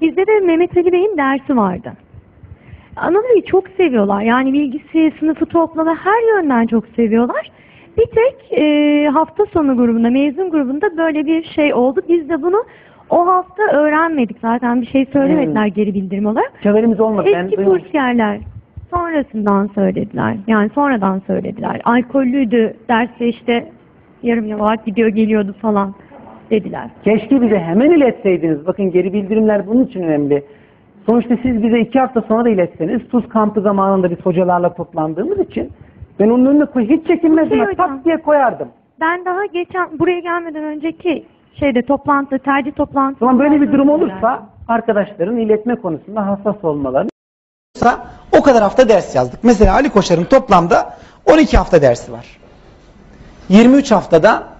Bizde de Mehmet Ali Bey'in dersi vardı. Anadolu'yu Ali'yi çok seviyorlar. Yani bilgisi, sınıfı toplama her yönden çok seviyorlar. Bir tek e, hafta sonu grubunda, mezun grubunda böyle bir şey oldu. Biz de bunu o hafta öğrenmedik zaten bir şey söylemediler geri bildirim olarak. Haberimiz olmadı. Ben Eski duymadım. kursiyerler sonrasından söylediler. Yani sonradan söylediler. Alkollüydü derse işte yarım yamalak gidiyor geliyordu falan dediler. Keşke bize hemen iletseydiniz. Bakın geri bildirimler bunun için önemli. Sonuçta siz bize iki hafta sonra da iletseniz tuz kampı zamanında biz hocalarla toplandığımız için ben onun önüne koy hiç çekinmezdim. Hocam. tak diye koyardım. Ben daha geçen buraya gelmeden önceki şeyde toplantı, tercih toplantısı. O zaman böyle bir durum olursa arkadaşların iletme konusunda hassas olmalarını o kadar hafta ders yazdık. Mesela Ali Koçar'ın toplamda 12 hafta dersi var. 23 haftada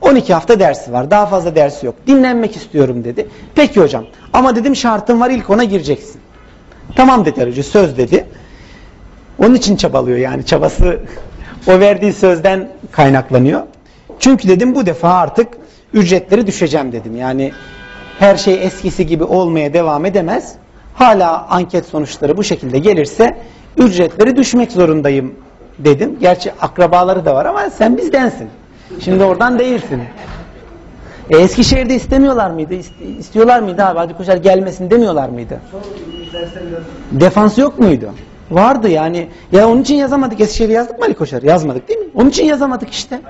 12 hafta dersi var. Daha fazla dersi yok. Dinlenmek istiyorum dedi. Peki hocam ama dedim şartım var ilk ona gireceksin. Tamam dedi hoca söz dedi. Onun için çabalıyor yani çabası o verdiği sözden kaynaklanıyor. Çünkü dedim bu defa artık ücretleri düşeceğim dedim. Yani her şey eskisi gibi olmaya devam edemez. Hala anket sonuçları bu şekilde gelirse ücretleri düşmek zorundayım dedim. Gerçi akrabaları da var ama sen bizdensin. Şimdi oradan değilsin. E, Eskişehir'de istemiyorlar mıydı? İst- istiyorlar mıydı abi? Hadi Koçer gelmesin demiyorlar mıydı? Defans yok muydu? Vardı yani. Ya onun için yazamadık. Eskişehir'e yazdık mı Ali Koçer? Yazmadık değil mi? Onun için yazamadık işte.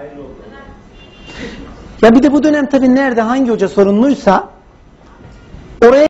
Ya bir de bu dönem tabii nerede hangi hoca sorumluysa oraya